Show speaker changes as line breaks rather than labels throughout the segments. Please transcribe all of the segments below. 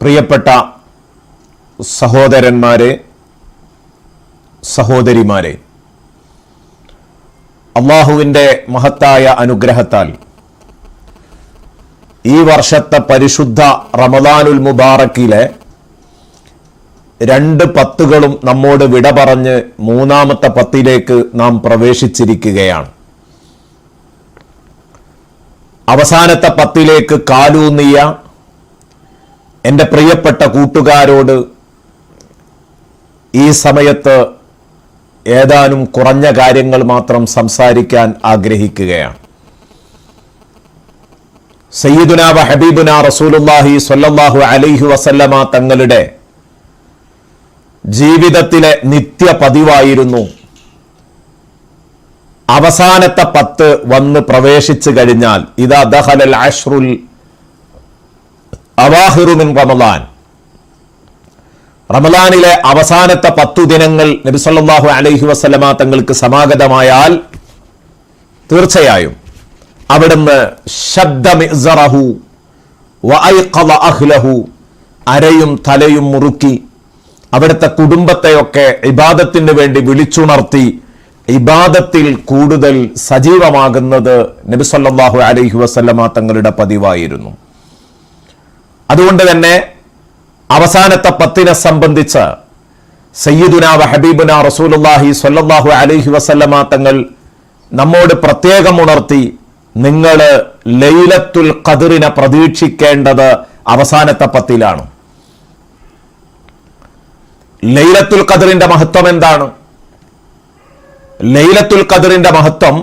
പ്രിയപ്പെട്ട സഹോദരന്മാരെ സഹോദരിമാരെ അള്ളാഹുവിന്റെ മഹത്തായ അനുഗ്രഹത്താൽ ഈ വർഷത്തെ പരിശുദ്ധ റമദാനുൽ മുബാറക്കിലെ രണ്ട് പത്തുകളും നമ്മോട് വിട പറഞ്ഞ് മൂന്നാമത്തെ പത്തിലേക്ക് നാം പ്രവേശിച്ചിരിക്കുകയാണ്. അവസാനത്തെ പത്തിലേക്ക് കാലൂന്നിയ എന്റെ പ്രിയപ്പെട്ട കൂട്ടുകാരോട് ഈ സമയത്ത് ഏതാനും കുറഞ്ഞ കാര്യങ്ങൾ മാത്രം സംസാരിക്കാൻ ആഗ്രഹിക്കുകയാണ്. സയ്യിദുന ഹബീബുന റസൂലുല്ലാഹി സ്വല്ലല്ലാഹു അലൈഹി വസല്ലമ തങ്ങളുടെ ജീവിതത്തിലെ നിത്യ പതിവായിരുന്നു. അവസാനത്തെ പത്ത് വന്ന് പ്രവേശിച്ചു കഴിഞ്ഞാൽ ഇതാ ദഹലൽ അഷ്റുൽ അവാഹിറുമിൻ റമദാൻ. റമദാനിലെ അവസാനത്തെ പത്തു ദിനങ്ങൾ നബിസല്ലാഹു അലൈഹി വസ്ലമ തങ്ങൾക്ക് സമാഗതമായാൽ തീർച്ചയായും അവിടുന്ന് ശബ്ദമിസറഹു അഹ്ലഹു അരയും തലയും മുറുക്കി അവിടുത്തെ കുടുംബത്തെയൊക്കെ ഇബാദത്തിന് വേണ്ടി വിളിച്ചുണർത്തി ഇബാദത്തിൽ കൂടുതൽ സജീവമാകുന്നത് നബിസല്ലാഹു അലൈഹി വസല്ലമ തങ്ങളുടെ പതിവായിരുന്നു. അതുകൊണ്ട് തന്നെ അവസാനത്തെ പത്തിനെ സംബന്ധിച്ച് സയ്യിദുന ഹബീബുന റസൂലുല്ലാഹി സ്വല്ലല്ലാഹു അലൈഹി വസല്ലമ തങ്ങൾ നമ്മോട് പ്രത്യേകം ഉണർത്തി നിങ്ങൾ ലൈലത്തുൽ ഖദറിനെ പ്രതീക്ഷിക്കേണ്ടത് അവസാനത്തെ പത്തിലാണ്. ലൈലത്തുൽ ഖദറിന്റെ മഹത്വം എന്താണ്? ലൈലത്തുൽ ഖദറിന്റെ മഹത്വം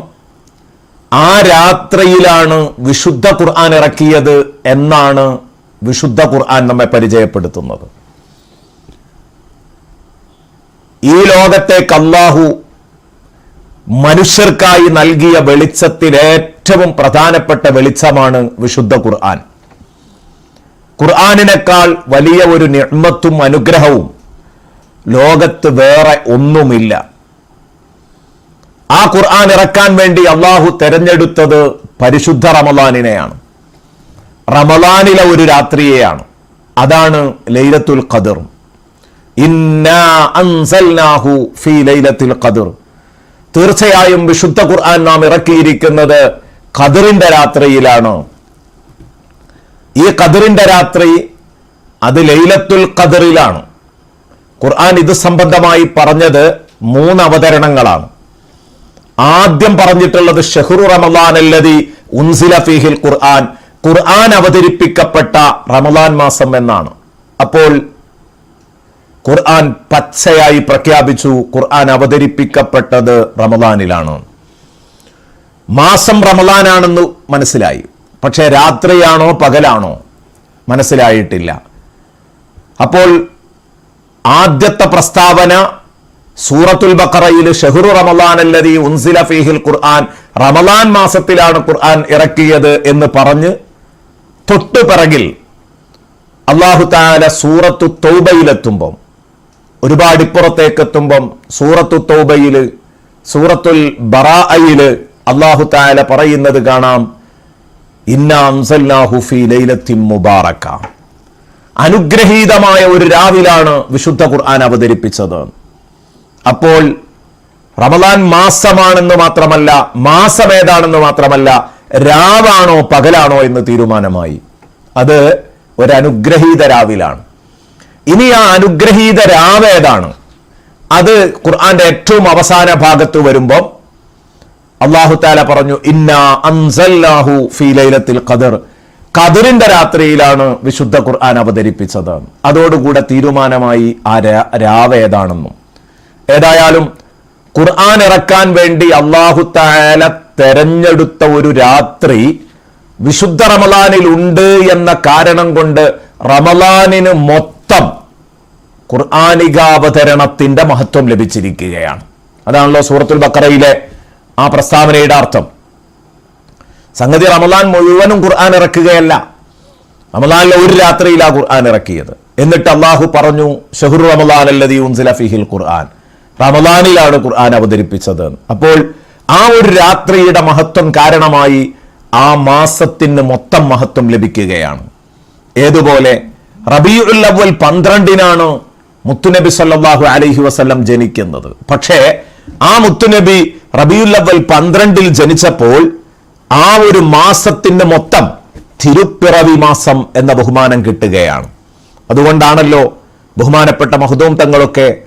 ആ രാത്രിയിലാണ് വിശുദ്ധ ഖുർആൻ ഇറക്കിയത് എന്നാണ് വിശുദ്ധ ഖുർആൻ നമ്മെ പരിചയപ്പെടുത്തുന്നത്. ഈ ലോകത്തെ അള്ളാഹു മനുഷ്യർക്കായി നൽകിയ വെളിച്ചത്തിൽ ഏറ്റവും പ്രധാനപ്പെട്ട വെളിച്ചമാണ് വിശുദ്ധ ഖുർആൻ. ഖുർആാനിനേക്കാൾ വലിയ ഒരു നിർമ്മത്തും അനുഗ്രഹവും ലോകത്ത് വേറെ ഒന്നുമില്ല. ആ ഖുർആൻ ഇറക്കാൻ വേണ്ടി അള്ളാഹു തെരഞ്ഞെടുത്തത് പരിശുദ്ധ റമലാനിനെയാണ് റമലാനിലെ ഒരു രാത്രിയെയാണ്. അതാണ് ലൈലത്തുൽ ഖദർ. അൻസൽനാഹു ഫീ ലൈലത്തുൽ ഖദർ. തീർച്ചയായും വിശുദ്ധ ഖുർആൻ നാം ഇറക്കിയിരിക്കുന്നത് ഖദറിന്റെ രാത്രിയിലാണ്. ഈ ഖദറിന്റെ രാത്രി അത് ലൈലത്തുൽ ഖദറിലാണ്. ഖുർആൻ ഇത് സംബന്ധമായി പറഞ്ഞത് മൂന്ന് അവതരണങ്ങളാണ്. ആദ്യം പറഞ്ഞിട്ടുള്ളത് ഷെഹ്റു റമളാൻ അല്ലതി ഉൻസില ഫീഹിൽ ഖുർആൻ. ഖുർആൻ അവതരിപ്പിക്കപ്പെട്ട റമദാൻ മാസം എന്നാണ്. അപ്പോൾ ഖുർആൻ പച്ചയായി പ്രഖ്യാപിച്ചു ഖുർആൻ അവതരിപ്പിക്കപ്പെട്ടത് റമദാനിലാണ്. മാസം റമദാനാണെന്ന് മനസ്സിലായി. പക്ഷേ രാത്രിയാണോ പകലാണോ മനസ്സിലായിട്ടില്ല. അപ്പോൾ ആദ്യത്തെ പ്രസ്താവന സൂറത്തുൽ ബക്കറയിൽ ഷെഹ്റു റമദാൻ അല്ലതി ഉൻസില ഫീഹിൽ ഖുർആൻ റമദാൻ മാസത്തിലാണ് ഖുർആൻ ഇറക്കിയത് എന്ന് പറഞ്ഞ് തൊട്ടു പിറകിൽ അള്ളാഹു താല സൂറത്തു തൗബയിലെത്തുമ്പം ഒരുപാട് ഇപ്പുറത്തേക്ക് എത്തുമ്പം സൂറത്തു തൗബയിൽ സൂറത്തുൽ ബറായിൽ അള്ളാഹു താല പറയുന്നത് കാണാം ലൈലത്തിൻ മുബാറക്ക. അനുഗ്രഹീതമായ ഒരു രാവിലാണ് വിശുദ്ധ ഖുർആൻ അവതരിപ്പിച്ചത്. അപ്പോൾ റമദാൻ മാസമാണെന്ന് മാത്രമല്ല മാസം ഏതാണെന്ന് മാത്രമല്ല രാവാണോ പകലാണോ എന്ന് തീരുമാനമായി. അത് ഒരനുഗ്രഹീത രാവിലാണ്. ഇനി ആ അനുഗ്രഹീത രാവ് ഏതാണ് അത് ഖുർആന്റെ ഏറ്റവും അവസാന ഭാഗത്ത് വരുമ്പോൾ അള്ളാഹു താല പറഞ്ഞു ഇന്നാ അൻസല്ലാഹു ഫീ ലൈലത്തിൽ ഖദർ. ഖദറിന്റെ രാത്രിയിലാണ് വിശുദ്ധ ഖുർആൻ അവതരിപ്പിച്ചത്. അതോടുകൂടെ തീരുമാനമായി ആ രാ- രാവ് ഏതാണെന്നും ഏതായാലും ഖുർആൻ ഇറക്കാൻ വേണ്ടി അള്ളാഹു താല തെരഞ്ഞെടുത്ത ഒരു രാത്രി വിശുദ്ധ റമലാനിൽ ഉണ്ട് എന്ന കാരണം കൊണ്ട് റമലാനിന് മൊത്തം ഖുർആാനികാവതരണത്തിന്റെ മഹത്വം ലഭിച്ചിരിക്കുകയാണ്. അതാണല്ലോ സൂറത്തുൽ ബക്കറയിലെ ആ പ്രസ്താവനയുടെ അർത്ഥം. സംഗതി റമലാൻ മുഴുവനും ഖുർആൻ ഇറക്കുകയല്ല. റമലാനിലെ ഒരു രാത്രിയിലാണ് ഖുർആൻ ഇറക്കിയത്. എന്നിട്ട് അള്ളാഹു പറഞ്ഞു ഷഹുർ റമലാൻ അല്ലതി ഉൻസില ഫിഹിൽ ഖുർആൻ. റമലാനിലാണ് ഖുർആൻ അവതരിപ്പിച്ചത്. അപ്പോൾ ആ ഒരു രാത്രിയുടെ മഹത്വം കാരണമായി ആ മാസത്തിന് മൊത്തം മഹത്വം ലഭിക്കുകയാണ്. ഏതുപോലെ? റബീഉൽ അവൽ പന്ത്രണ്ടിനാണ് മുത്തുനബി സല്ലാഹു അലൈഹി വസല്ലം ജനിക്കുന്നത്. പക്ഷേ ആ മുത്തുനബി റബീഉൽ അവൽ പന്ത്രണ്ടിൽ ജനിച്ചപ്പോൾ ആ ഒരു മാസത്തിന്റെ മൊത്തം തിരുപ്പിറവി മാസം എന്ന ബഹുമാനം കിട്ടുകയാണ്. അതുകൊണ്ടാണല്ലോ ബഹുമാനപ്പെട്ട മഹദൂം തങ്ങളൊക്കെ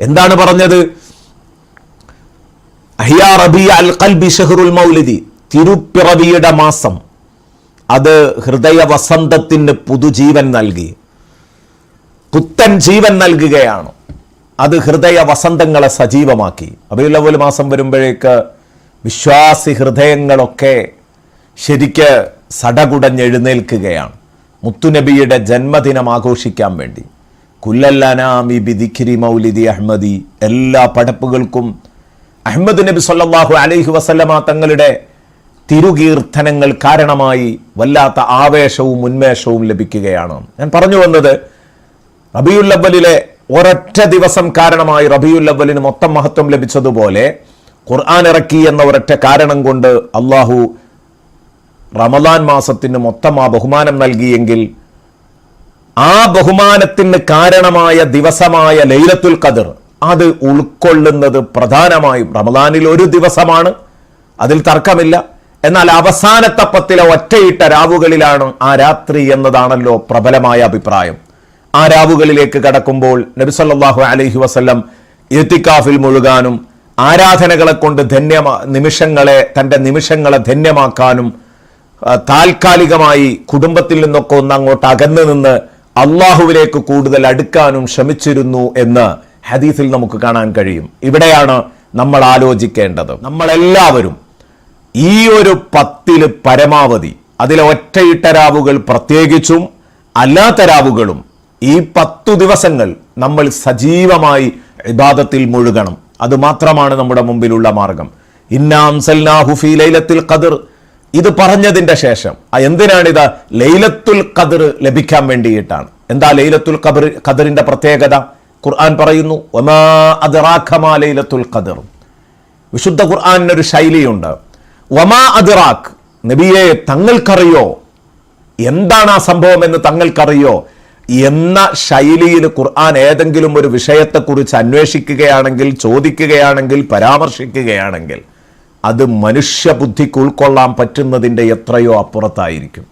എന്താണ് പറഞ്ഞത്? തിരുപ്പിറവിയുടെ മാസം. അത് ഹൃദയ വസന്തത്തിന് പുതുജീവൻ നൽകി. പുത്തൻ ജീവൻ നൽകുകയാണ്. അത് ഹൃദയ വസന്തങ്ങളെ സജീവമാക്കി. അബിയുല്ലവൽ മാസം വരുമ്പോഴേക്ക് വിശ്വാസി ഹൃദയങ്ങളൊക്കെ ശരിക്ക് സടകുടഞ്ഞെഴുന്നേൽക്കുകയാണ്. മുത്തുനബിയുടെ ജന്മദിനം ആഘോഷിക്കാൻ വേണ്ടി. കുല്ലല്ലാനാമി ബിദിഖിരി മൗലിദി അഹമ്മദി എല്ലാ പടപ്പുകൾക്കും അഹമ്മദ് നബി സല്ലല്ലാഹു അലൈഹി വസല്ലമ തങ്ങളുടെ തിരുകീർത്തനങ്ങൾ കാരണമായി വല്ലാത്ത ആവേശവും ഉന്മേഷവും ലഭിക്കുകയാണ്. ഞാൻ പറഞ്ഞു വന്നത് റബിയുല്ലവലിലെ ഒരൊറ്റ ദിവസം കാരണമായി റബിയുല്ലവലിന് മൊത്തം മഹത്വം ലഭിച്ചതുപോലെ ഖുർആൻ ഇറക്കി എന്ന ഒരൊറ്റ കാരണം കൊണ്ട് അള്ളാഹു റമദാൻ മാസത്തിന് മൊത്തം ആ ബഹുമാനം നൽകിയെങ്കിൽ ആ ബഹുമാനത്തിന് കാരണമായ ദിവസമായ ലൈലത്തുൽ ഖദർ അത് ഉൾക്കൊള്ളുന്നത് പ്രധാനമായും റമദാനിൽ ഒരു ദിവസമാണ്. അതിൽ തർക്കമില്ല. എന്നാൽ അവസാനത്തെ പത്തിലെ ഒറ്റയിട്ട രാവുകളിലാണ് ആ രാത്രി എന്നതാണല്ലോ പ്രബലമായ അഭിപ്രായം. ആ രാവുകളിലേക്ക് കടക്കുമ്പോൾ നബിസല്ലാഹു അലഹി വസ്ല്ലം എത്തിക്കാഫിൽ മുഴുകാനും ആരാധനകളെ കൊണ്ട് ധന്യമാ നിമിഷങ്ങളെ തന്റെ നിമിഷങ്ങളെ ധന്യമാക്കാനും താൽക്കാലികമായി കുടുംബത്തിൽ നിന്നൊക്കെ ഒന്ന് അങ്ങോട്ട് അകന്നു നിന്ന് അള്ളാഹുവിലേക്ക് കൂടുതൽ അടുക്കാനും ശ്രമിച്ചിരുന്നു എന്ന് ഹദീസിൽ നമുക്ക് കാണാൻ കഴിയും. ഇവിടെയാണ് നമ്മൾ ആലോചിക്കേണ്ടത്. നമ്മളെല്ലാവരും ഈ ഒരു പത്തിൽ പരമാവധി അതിലെ ഒറ്റയിട്ടരാവുകൾ പ്രത്യേകിച്ചും അല്ലാത്തരാവുകളും ഈ പത്തു ദിവസങ്ങൾ നമ്മൾ സജീവമായി ഇബാദത്തിൽ മുഴുകണം. അതുമാത്രമാണ് നമ്മുടെ മുമ്പിലുള്ള മാർഗം. ഇന്നാം സൽനാഹു ഫീ ലൈലത്തിൽ ഖദർ. ഇത് പറഞ്ഞതിന്റെ ശേഷം എന്തിനാണിത് ലൈലത്തുൽ ഖദർ ലഭിക്കാൻ വേണ്ടിയിട്ടാണ്? എന്താ ലൈലത്തുൽ ഖദർ ഖദറിന്റെ പ്രത്യേകത? ഖുർആൻ പറയുന്നു ഒമാ അദറാഖമാ ലൈലത്തുൽ ഖദർ. വിശുദ്ധ ഖുർആാനിനൊരു ശൈലിയുണ്ട്. ഒമാ അദറാഖ് നബിയെ തങ്ങൾക്കറിയോ? എന്താണ് ആ സംഭവം എന്ന് തങ്ങൾക്കറിയോ? എന്ന ശൈലിയിൽ ഖുർആൻ ഏതെങ്കിലും ഒരു വിഷയത്തെക്കുറിച്ച് അന്വേഷിക്കുകയാണെങ്കിൽ ചോദിക്കുകയാണെങ്കിൽ പരാമർശിക്കുകയാണെങ്കിൽ അത് മനുഷ്യബുദ്ധിക്ക് ഉൾക്കൊള്ളാൻ പറ്റുന്നതിന്റെ എത്രയോ അപ്പുറത്തായിരിക്കും.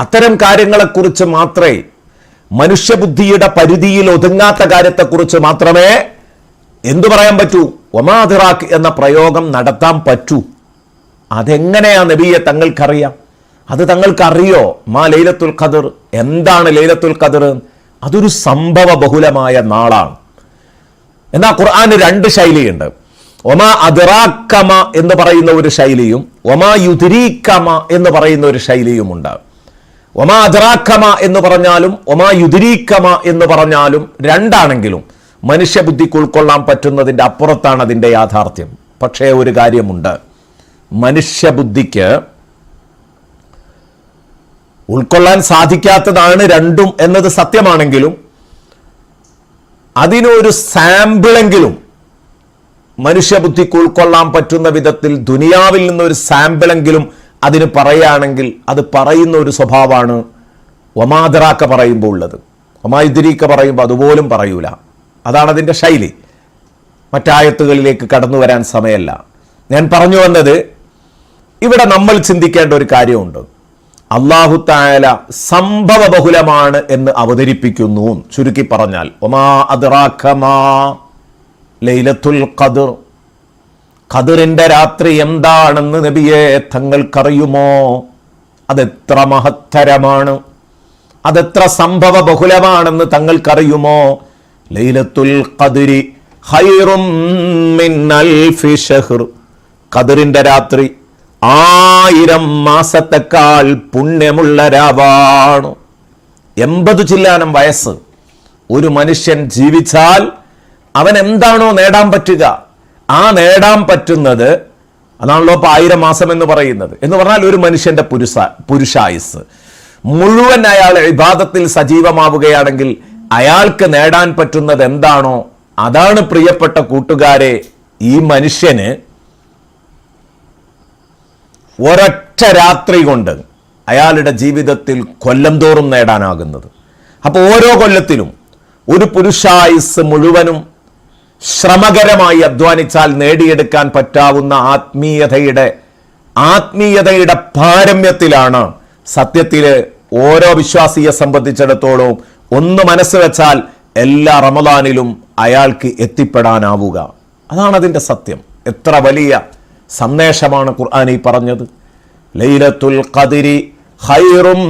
അത്തരം കാര്യങ്ങളെക്കുറിച്ച് മാത്രമേ മനുഷ്യബുദ്ധിയുടെ പരിധിയിൽ ഒതുങ്ങാത്ത കാര്യത്തെക്കുറിച്ച് മാത്രമേ എന്തു പറയാൻ പറ്റൂ? ഒമാതിറാഖ് എന്ന പ്രയോഗം നടത്താൻ പറ്റൂ. അതെങ്ങനെയാ നബിയെ തങ്ങൾക്കറിയാം? അത് തങ്ങൾക്കറിയോ? മാ ലൈലത്തുൽ ഖദർ. എന്താണ് ലൈലത്തുൽ ഖദർ? അതൊരു സംഭവ ബഹുലമായ നാളാണ്. എന്നാൽ ഖുർആന് രണ്ട് ശൈലിയുണ്ട്. ഒമാ അദറാക്കമ എന്ന് പറയുന്ന ഒരു ശൈലിയും ഒമാ യുദിരീക്കമ എന്ന് പറയുന്ന ഒരു ശൈലിയും ഉണ്ട് ഒമാ അദറാക്കമ എന്ന് പറഞ്ഞാലും ഒമാ യുദിരീക്കമ എന്ന് പറഞ്ഞാലും രണ്ടാണെങ്കിലും മനുഷ്യബുദ്ധിക്ക് ഉൾക്കൊള്ളാൻ പറ്റുന്നതിന്റെ അപ്പുറത്താണ് അതിന്റെ യാഥാർത്ഥ്യം. പക്ഷേ ഒരു കാര്യമുണ്ട്. മനുഷ്യബുദ്ധിക്ക് ഉൾക്കൊള്ളാൻ സാധിക്കാത്തതാണ് രണ്ടും എന്നത് സത്യമാണെങ്കിലും അതിനൊരു സാമ്പിളെങ്കിലും മനുഷ്യബുദ്ധിക്ക് ഉൾക്കൊള്ളാൻ പറ്റുന്ന വിധത്തിൽ ദുനിയാവിൽ നിന്നൊരു സാമ്പിളെങ്കിലും അതിന് പറയുകയാണെങ്കിൽ അത് പറയുന്ന ഒരു സ്വഭാവമാണ് ഒമാദറാക്ക പറയുമ്പോൾ ഉള്ളത്. ഒമായുദ്രീക്ക പറയുമ്പോൾ അതുപോലും പറയൂല. അതാണ് അതിന്റെ ശൈലി. മറ്റായത്തുകളിലേക്ക് കടന്നു വരാൻ സമയമല്ല. ഞാൻ പറഞ്ഞു വന്നത് ഇവിടെ നമ്മൾ ചിന്തിക്കേണ്ട ഒരു കാര്യമുണ്ട്. അള്ളാഹു തായാല സംഭവ ബഹുലമാണ് എന്ന് അവതരിപ്പിക്കുന്നു ചുരുക്കി പറഞ്ഞാൽ. ഒമാ അദ്റാഖമാ ലൈലത്തുൽ ഖദർ. ഖദറിന്റെ രാത്രി എന്താണെന്ന് നബിയെ തങ്ങൾക്കറിയുമോ? അതെത്ര മഹത്തരമാണ്. അതെത്ര സംഭവ ബഹുലമാണെന്ന് തങ്ങൾക്കറിയുമോ? ലൈലത്തുൽ ഖദരി ഹൈറും ഖദറിന്റെ രാത്രി ആയിരം മാസത്തെക്കാൾ പുണ്യമുള്ള രാവാണ് എൺപത് ചില്ലാനം വയസ്സ്. ഒരു മനുഷ്യൻ ജീവിച്ചാൽ അവൻ എന്താണോ നേടാൻ പറ്റുക ആ നേടാൻ പറ്റുന്നത് അതാണല്ലോ ഇപ്പൊ ആയിരം മാസം എന്ന് പറയുന്നത്. എന്ന് പറഞ്ഞാൽ ഒരു മനുഷ്യന്റെ പുരുഷ പുരുഷായുസ്. മുഴുവൻ അയാൾ വിവാദത്തിൽ സജീവമാവുകയാണെങ്കിൽ അയാൾക്ക് നേടാൻ പറ്റുന്നത് എന്താണോ അതാണ് പ്രിയപ്പെട്ട കൂട്ടുകാരെ ഈ മനുഷ്യന് ഒരൊറ്റ രാത്രി കൊണ്ട് അയാളുടെ ജീവിതത്തിൽ കൊല്ലം തോറും നേടാനാകുന്നത്. അപ്പോൾ ഓരോ കൊല്ലത്തിലും ഒരു പുരുഷായുസ് മുഴുവനും ശ്രമകരമായി അധ്വാനിച്ചാൽ നേടിയെടുക്കാൻ പറ്റാവുന്ന ആത്മീയതയുടെ ആത്മീയതയുടെ പാരമ്യത്തിലാണ് സത്യത്തിൽ ഓരോ വിശ്വാസിയെ സംബന്ധിച്ചിടത്തോളം ഒന്ന് മനസ്സ് വെച്ചാൽ എല്ലാ റമദാനിലും അയാൾക്ക് എത്തിപ്പെടാനാവുക. അതാണ് അതിന്റെ സത്യം. എത്ര വലിയ സന്ദേശമാണ് ഖുർആൻ ഈ പറഞ്ഞത്. ലൈലത്തുൽ ഖദിരി ഖൈറും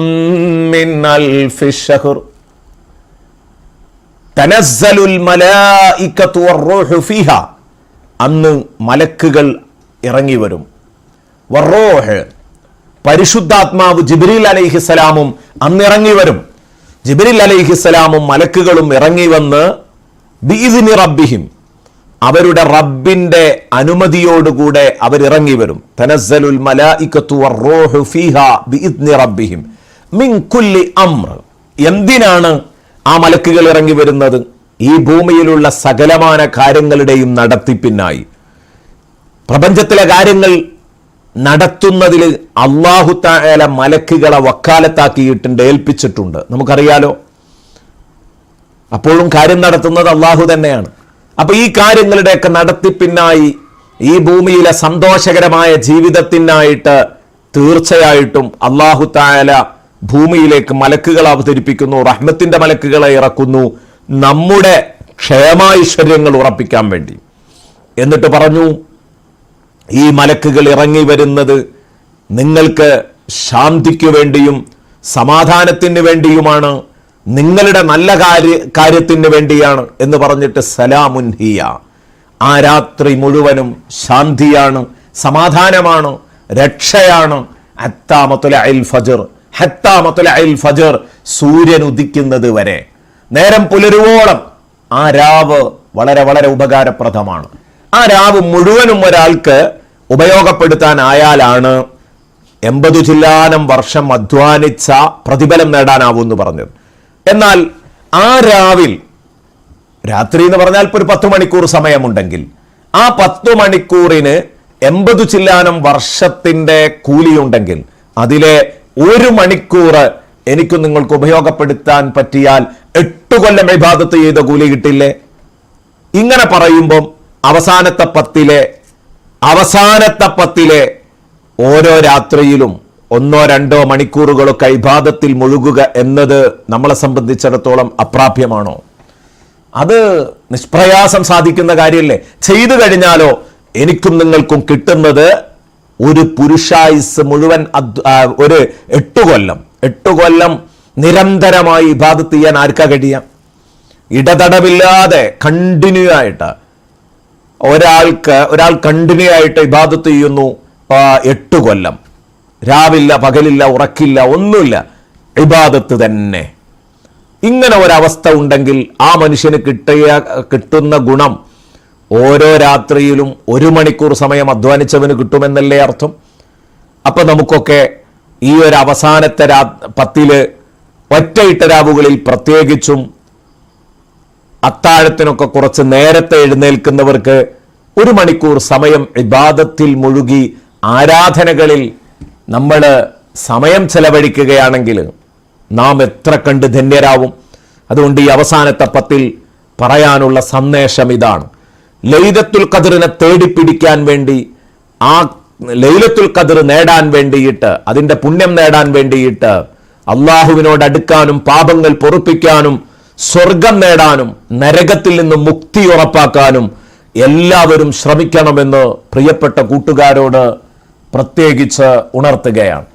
മിൻ അൽഫി ഷഹർ തനസ്സലുൽ ഫീഹ. അന്ന് മലക്കുകൾ ഇറങ്ങി വരും. വറൂഹ് പരിശുദ്ധാത്മാവ് ജിബ്രീൽ അലൈഹിസ്സലാമും അന്ന് ഇറങ്ങി വരും. ജിബ്രീൽ അലൈഹിസ്സലാമും മലക്കുകളും ഇറങ്ങി വന്ന് ബീദിനി റബ്ബിഹിം അവരുടെ റബ്ബിന്റെ അനുമതിയോടുകൂടെ അവരിറങ്ങി വരും. തനസ്സലുൽ ഫീഹ ബിഇദ്നി റബ്ബിഹിം. മിൻ കുല്ലി അംർ എന്തിനാണ് ആ മലക്കുകൾ ഇറങ്ങി വരുന്നത് ഈ ഭൂമിയിലുള്ള സകലമാന കാര്യങ്ങളുടെയും നടത്തിപ്പിനായി. പ്രപഞ്ചത്തിലെ കാര്യങ്ങൾ നടത്തുന്നതിൽ അള്ളാഹു താല മലക്കുകളെ വക്കാലത്താക്കിയിട്ടുണ്ട് ഏൽപ്പിച്ചിട്ടുണ്ട്. നമുക്കറിയാലോ? അപ്പോഴും കാര്യം നടത്തുന്നത് അള്ളാഹു തന്നെയാണ്. അപ്പൊ ഈ കാര്യങ്ങളുടെയൊക്കെ നടത്തിപ്പിനായി ഈ ഭൂമിയിലെ സന്തോഷകരമായ ജീവിതത്തിനായിട്ട് തീർച്ചയായിട്ടും അള്ളാഹു താല ഭൂമിയിലേക്ക് മലക്കുകൾ അവതരിപ്പിക്കുന്നു റഹ്മത്തിന്റെ മലക്കുകളെ ഇറക്കുന്നു നമ്മുടെ ക്ഷേമൈശ്വര്യങ്ങൾ ഉറപ്പിക്കാൻ വേണ്ടി. എന്നിട്ട് പറഞ്ഞു ഈ മലക്കുകൾ ഇറങ്ങി വരുന്നത് നിങ്ങൾക്ക് ശാന്തിക്കു വേണ്ടിയും സമാധാനത്തിന് വേണ്ടിയുമാണ് നിങ്ങളുടെ നല്ല കാര്യ കാര്യത്തിന് വേണ്ടിയാണ് എന്ന് പറഞ്ഞിട്ട് സലാമുൻ ഹിയ. ആ രാത്രി മുഴുവനും ശാന്തിയാണ് സമാധാനമാണ് രക്ഷയാണ്. അത്താമത്തുല അൽ ഫജർ. ഫജർ സൂര്യൻ ഉദിക്കുന്നത് വരെ. നേരം പുലരുവോളം ആ രാവ് വളരെ വളരെ ഉപകാരപ്രദമാണ്. ആ രാവ് മുഴുവനും ഒരാൾക്ക് ഉപയോഗപ്പെടുത്താനായാലാണ് എൺപതു ചില്ലാനം വർഷം അധ്വാനിച്ച പ്രതിഫലം നേടാനാവും എന്ന് പറഞ്ഞത്. എന്നാൽ ആ രാവിൽ രാത്രി എന്ന് പറഞ്ഞാൽ ഇപ്പോൾ ഒരു പത്ത് മണിക്കൂർ സമയമുണ്ടെങ്കിൽ ആ പത്ത് മണിക്കൂറിന് എൺപത് ചില്ലാനം വർഷത്തിന്റെ കൂലിയുണ്ടെങ്കിൽ അതിലെ ഒരു മണിക്കൂർ എനിക്കും നിങ്ങൾക്ക് ഉപയോഗപ്പെടുത്താൻ പറ്റിയാൽ എട്ട് കൊല്ലം വിഭാഗത്ത് ചെയ്ത കൂലി കിട്ടില്ലേ? ഇങ്ങനെ പറയുമ്പം അവസാനത്തെ പത്തിലെ അവസാനത്തെ പത്തിലെ ഓരോ രാത്രിയിലും ഒന്നോ രണ്ടോ മണിക്കൂറുകളൊക്കെ ഇബാദത്തിൽ മുഴുകുക എന്നത് നമ്മളെ സംബന്ധിച്ചിടത്തോളം അപ്രാപ്യമാണോ? അത് നിഷ്പ്രയാസം സാധിക്കുന്ന കാര്യമല്ലേ ചെയ്തു കഴിഞ്ഞാലോ എനിക്കും നിങ്ങൾക്കും കിട്ടുന്നത് ഒരു പുരുഷായുസ് മുഴുവൻ ഒരു എട്ട് കൊല്ലം. എട്ട് കൊല്ലം നിരന്തരമായി ഇബാദത്ത് ചെയ്യാൻ ആർക്കാ കഴിയാം? ഇടതടവില്ലാതെ കണ്ടിന്യൂ ആയിട്ട് ഒരാൾക്ക് ഒരാൾ കണ്ടിന്യൂ ആയിട്ട് ഇബാദത്ത് ചെയ്യുന്നു എട്ട് കൊല്ലം. രാവില്ല പകലില്ല ഉറക്കില്ല ഒന്നുമില്ല. ഇബാദത്ത് തന്നെ. ഇങ്ങനെ ഒരവസ്ഥ ഉണ്ടെങ്കിൽ ആ മനുഷ്യന് കിട്ടിയ കിട്ടുന്ന ഗുണം ഓരോ രാത്രിയിലും ഒരു മണിക്കൂർ സമയം അധ്വാനിച്ചവന് കിട്ടുമെന്നല്ലേ അർത്ഥം? അപ്പം നമുക്കൊക്കെ ഈ ഒരു അവസാനത്തെ രാ പത്തിൽ ഒറ്റയിട്ട രാവുകളിൽ പ്രത്യേകിച്ചും അത്താഴത്തിനൊക്കെ കുറച്ച് നേരത്തെ എഴുന്നേൽക്കുന്നവർക്ക് ഒരു മണിക്കൂർ സമയം വിവാദത്തിൽ മുഴുകി ആരാധനകളിൽ നമ്മൾ സമയം ചെലവഴിക്കുകയാണെങ്കിൽ നാം എത്ര കണ്ട് ധന്യരാവും. അതുകൊണ്ട് ഈ അവസാനത്തെ പത്തിൽ പറയാനുള്ള സന്ദേശം ഇതാണ്. ലൈലത്തുൽ ഖദറിനെ തേടിപ്പിടിക്കാൻ വേണ്ടി ആ ലൈലത്തുൽ ഖദർ നേടാൻ വേണ്ടിയിട്ട് അതിന്റെ പുണ്യം നേടാൻ വേണ്ടിയിട്ട് അള്ളാഹുവിനോട് അടുക്കാനും പാപങ്ങൾ പൊറുപ്പിക്കാനും സ്വർഗം നേടാനും നരകത്തിൽ നിന്ന് മുക്തി ഉറപ്പാക്കാനും എല്ലാവരും ശ്രമിക്കണമെന്ന് പ്രിയപ്പെട്ട കൂട്ടുകാരോട് പ്രത്യേകിച്ച് ഉണർത്തുകയാണ്.